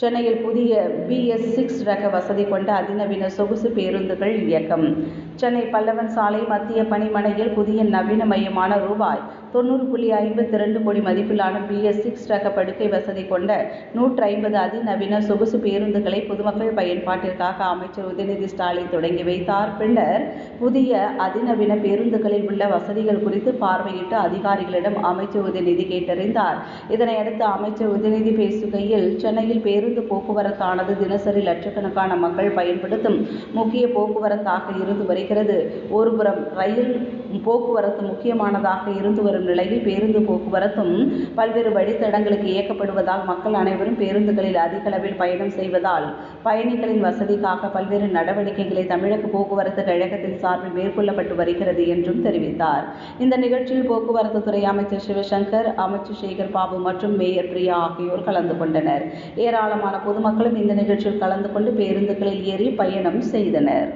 சென்னையில் புதிய BS six ரக வசதி கொண்ட அதிநவீன சொகுசு பேருந்துகள் இயக்கம். சென்னை பல்லவன் சாலை மத்திய பணிமனையில் புதிய நவீன மையமான ரூபாய் தொண்ணூறு புள்ளி ஐம்பத்தி ரெண்டு கோடி மதிப்பிலான பிஎஸ் சிக்ஸ் ரக படுக்கை வசதி கொண்ட நூற்றி ஐம்பது அதிநவீன சொகுசு பேருந்துகளை பொதுமக்கள் பயன்பாட்டிற்காக அமைச்சர் உதயநிதி ஸ்டாலின் தொடங்கி வைத்தார். பின்னர் புதிய அதிநவீன பேருந்துகளில் உள்ள வசதிகள் குறித்து பார்வையிட்டு அதிகாரிகளிடம் அமைச்சர் உதயநிதி கேட்டறிந்தார். இதனையடுத்து அமைச்சர் உதயநிதி பேசுகையில் சென்னையில் பேருந்து போக்குவரத்தானது தினசரி லட்சக்கணக்கான மக்கள் பயன்படுத்தும் முக்கிய போக்குவரத்தாக இருந்து வருகிறது. ஒருபுறம் ரயில் போக்குவரத்து முக்கியமானதாக இருந்து வரும் நிலையில் பேருந்து போக்குவரத்தும் பல்வேறு வழித்தடங்களுக்கு இயக்கப்படுவதால் மக்கள் அனைவரும் பேருந்துகளில் அதிக அளவில் பயணம் செய்வதால் பயணிகளின் வசதிக்காக பல்வேறு நடவடிக்கைகளை தமிழக போக்குவரத்து கழகத்தின் சார்பில் மேற்கொள்ளப்பட்டு வருகிறது என்றும் தெரிவித்தார். இந்த நிகழ்ச்சியில் போக்குவரத்து துறை அமைச்சர் சிவசங்கர் அமைச்சர் சேகர் பாபு மற்றும் மேயர் பிரியா ஆகியோர் கலந்து கொண்டனர். ஏராளமான பொதுமக்களும் இந்த நிகழ்ச்சியில் கலந்து கொண்டு பேருந்துகளில் ஏறி பயணம் செய்தனர்.